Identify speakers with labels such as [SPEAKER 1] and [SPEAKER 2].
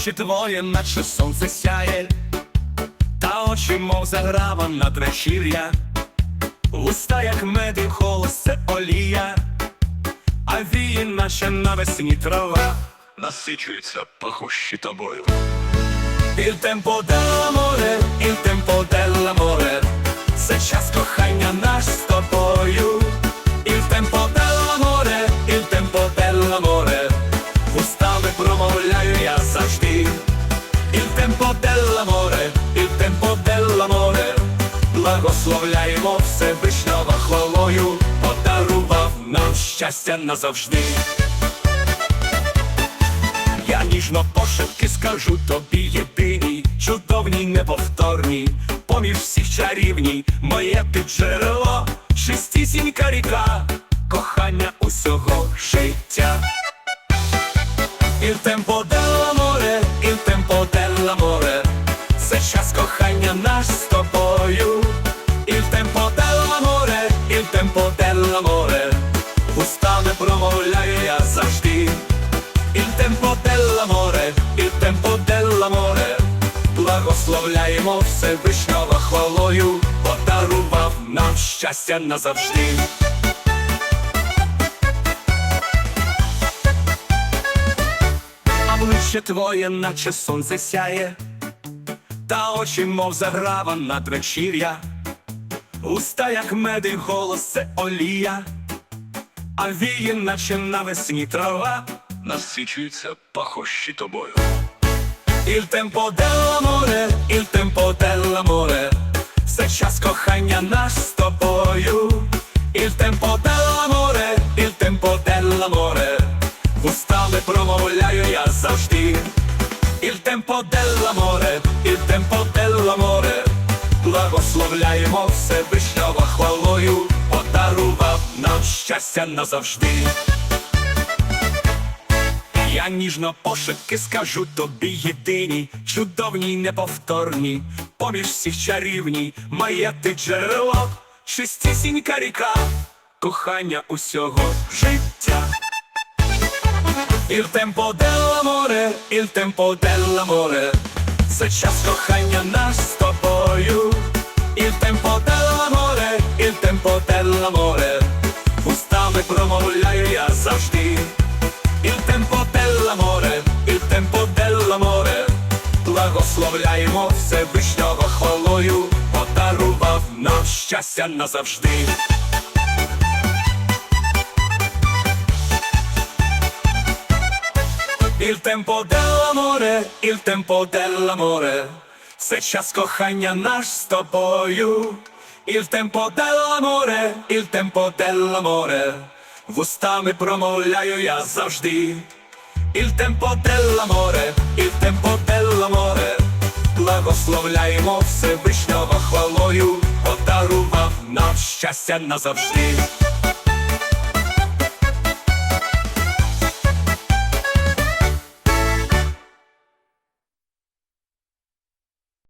[SPEAKER 1] твоє, наче сонце сяє, та очі, мов заграва над вечір'я, уста, як мед і голос, це олія, а вії, наче навесні трава, насичуються пахощі тобою. Il tempo dell'amore, il tempo dell'amore, це час кохання наш благословляємо Всевишнього хвалою, подарував нам щастя назавжди. Я ніжно пошепки скажу тобі єдині, чудовні, неповторні, поміж всіх чарівні, моє ти джерело, чистісінька ріка, кохання усього життя. Il tempo dell'amore, Всевишнього хвалою, подарував нам щастя назавжди. А обличчя твоє, наче сонце сяє, та очі, мов заграва над вечір'я, уста, як мед і голос, це олія, а вії, наче навесні трава, насичуються пахощі тобою. Il tempo dell'amore, il tempo dell'amore, це час кохання наш з тобою. Il tempo dell'amore, il tempo dell'amore, вустами промовляю я завжди. Il tempo dell'amore, il tempo dell'amore, благословляємо Всевишнього хвалою, подарував нам щастя назавжди. Я ніжно пошепки скажу тобі єдині, чудовні неповторні, поміж всіх чарівні, моє ти джерело, чистісінька ріка, кохання усього життя. Il tempo dell'amore, il tempo dell'amore, це час кохання наш з тобою. Il tempo dell'amore, il tempo dell'amore, устами промовляю я завжди. Благословляємо Всевишнього хвалою, подарував нам щастя назавжди. Il tempo dell'amore, il tempo dell'amore, це час кохання наш з тобою. Il tempo dell'amore, il tempo dell'amore, вустами промовляю я завжди. Il tempo dell'amore, il tempo dell'amore, благословляємо Всевишнього хвалою, подарував нам щастя назавжди.